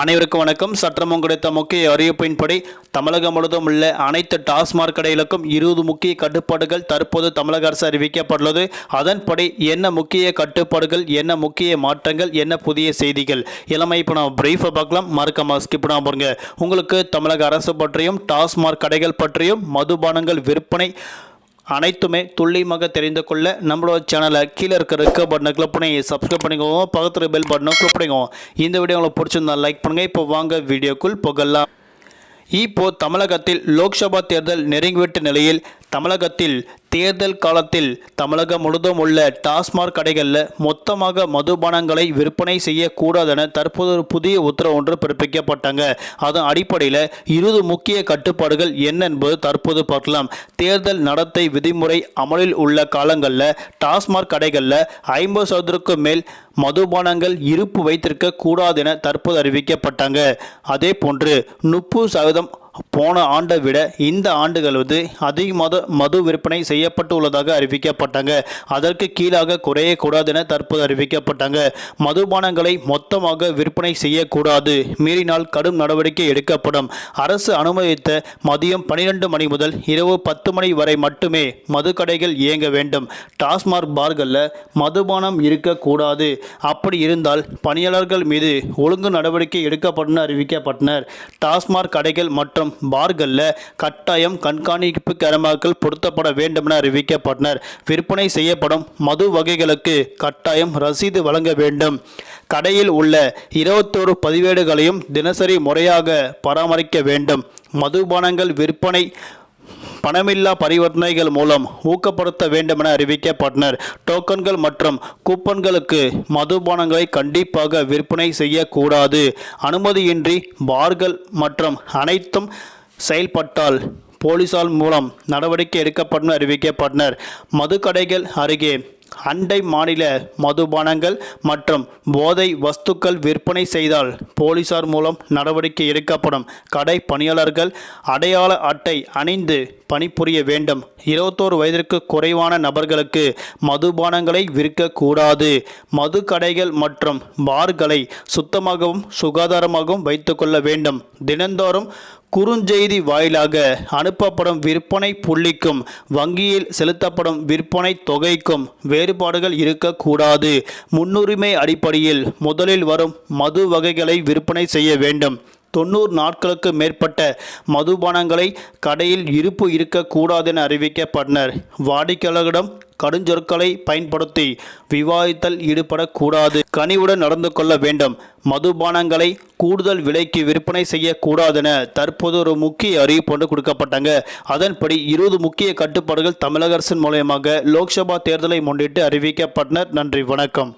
அனைவருக்கும் வணக்கம். சற்றமும் கிடைத்த முக்கிய அறிவிப்பின்படி தமிழகம் முழுவதும் உள்ள அனைத்து டாஸ்மாக் கடைகளுக்கும் இருபது முக்கிய கட்டுப்பாடுகள் தற்போது தமிழக அரசு அறிவிக்கப்பட்டுள்ளது. அதன்படி என்ன முக்கிய கட்டுப்பாடுகள் என்ன முக்கிய மாற்றங்கள் என்ன புதிய செய்திகள்? இளமை இப்போ நம்ம பிரீஃபாக பார்க்கலாம். மறக்காம ஸ்கிப் பண்ணாம பாருங்க உங்களுக்கு தமிழக அரசு பற்றியும் டாஸ்மாக் கடைகள் பற்றியும் மதுபானங்கள் விற்பனை அனைத்துமே துல்லியமாக தெரிந்து கொள்ள நம்மளோட சேனலை கீழே இருக்க இருக்க பட்டனை கிளிக் பண்ணி சப்ஸ்கிரைப் பண்ணிக்கோங்க. பக்கத்தில் பெல் பட்டனை கிளிக் பண்ணிக்கோங்க. இந்த வீடியோ உங்களுக்கு பிடிச்சிருந்தா லைக் பண்ணுங்கள் இப்போ வாங்க வீடியோக்குள் புகழலாம் இப்போ தமிழகத்தில் லோக்சபா தேர்தல் நெருங்கிவிட்ட நிலையில் தமிழகத்தில் தேர்தல் காலத்தில் தமிழகம் முழுதும் உள்ள டாஸ்மாக் கடைகளில் மொத்தமாக மதுபானங்களை விற்பனை செய்யக்கூடாதென தற்போது ஒரு புதிய உத்தரவு ஒன்று பிறப்பிக்கப்பட்டாங்க. அதன் அடிப்படையில் இருபது முக்கிய கட்டுப்பாடுகள் என்ன என்பது தற்போது பார்க்கலாம். தேர்தல் நடத்தை விதிமுறை அமலில் உள்ள காலங்களில் டாஸ்மாக் கடைகளில் ஐம்பது சதவீதத்துக்கும் மேல் மதுபானங்கள் இருப்பு வைத்திருக்க கூடாதென தற்போது அறிவிக்கப்பட்டாங்க. அதே போன்று முப்பது சதவீதம் போன ஆண்டை விட இந்த ஆண்டுகள் வந்து அதிகமாக மது விற்பனை செய்யப்பட்டு உள்ளதாக அறிவிக்கப்பட்டாங்க. அதற்கு கீழாக குறையக்கூடாது என தற்போது அறிவிக்கப்பட்டாங்க. மதுபானங்களை மொத்தமாக விற்பனை செய்யக்கூடாது. மீறினால் கடும் நடவடிக்கை எடுக்கப்படும். அரசு அனுமதித்த மதியம் பனிரெண்டு மணி முதல் இரவு பத்து மணி வரை மட்டுமே மதுக்கடைகள் இயங்க வேண்டும். டாஸ்மாக் பார்களில் மதுபானம் இருக்கக்கூடாது. அப்படி இருந்தால் பணியாளர்கள் மீது ஒழுங்கு நடவடிக்கை எடுக்கப்படும் அறிவிக்கப்பட்டனர். டாஸ்மாக் கடைகள் மற்றும் பார்களில் கட்டாயம் கண்காணிப்பு கேமராக்கள் பொருத்தப்பட வேண்டும் என அறிவிக்கப்பட்டனர். விற்பனை செய்யப்படும் மது வகைகளுக்கு கட்டாயம் ரசீது வழங்க வேண்டும். கடையில் உள்ள இருபத்தோரு பதிவேடுகளையும் தினசரி முறையாக பராமரிக்க வேண்டும். மதுபானங்கள் விற்பனை பணமில்லா பரிவர்த்தனைகள் மூலம் ஊக்கப்படுத்த வேண்டுமென அறிவிக்கப்பட்டனர். டோக்கன்கள் மற்றும் கூப்பன்களுக்கு மதுபானங்களை கண்டிப்பாக விற்பனை செய்யக்கூடாது. அனுமதியின்றி பார்கள் மற்றும் அனைத்தும் செயல்பட்டால் போலீசார் மூலம் நடவடிக்கை எடுக்கப்படும் என அறிவிக்கப்பட்டனர். மதுக்கடைகள் அருகே அண்டை மாநில மதுபானங்கள் மற்றும் போதை வஸ்துக்கள் விற்பனை செய்தால் போலீசார் மூலம் நடவடிக்கை எடுக்கப்படும். கடை பணியாளர்கள் அடையாள அட்டை அணிந்து பணிபுரிய வேண்டும். இருபத்தோரு வயதிற்கு குறைவான நபர்களுக்கு மதுபானங்களை விற்கக்கூடாது மது கடைகள் மற்றும் பார்களை சுத்தமாகவும் சுகாதாரமாகவும் வைத்துக்கொள்ள வேண்டும். தினந்தோறும் குறுஞ்செய்தி வாயிலாக அனுப்பப்படும் விற்பனை புள்ளிக்கும் வங்கியில் செலுத்தப்படும் விற்பனை தொகைக்கும் வேறுபாடுகள் இருக்கக்கூடாது. முன்னுரிமை அடிப்படையில் முதலில் வரும் மது வகைகளை விற்பனை செய்ய வேண்டும். தொண்ணூறு நாட்களுக்கு மேற்பட்ட மதுபானங்களை கடையில் இருப்பு இருக்கக்கூடாதென அறிவிக்கப்பட்டனர். வாடிக்கையாளர்களிடம் கடுஞ்சொற்களை பயன்படுத்தி விவாதத்தில் ஈடுபடக்கூடாது. கனிவுடன் நடந்து கொள்ள வேண்டும். மதுபானங்களை கூடுதல் விலைக்கு விற்பனை செய்யக்கூடாதென தற்போது ஒரு முக்கிய அறிவிப்பு ஒன்று கொடுக்கப்பட்டாங்க. அதன்படி இருபது முக்கிய கட்டுப்பாடுகள் தமிழக அரசின் மூலயமாக லோக்சபா தேர்தலை முன்னிட்டு அறிவிக்கப்பட்டனர். நன்றி வணக்கம்.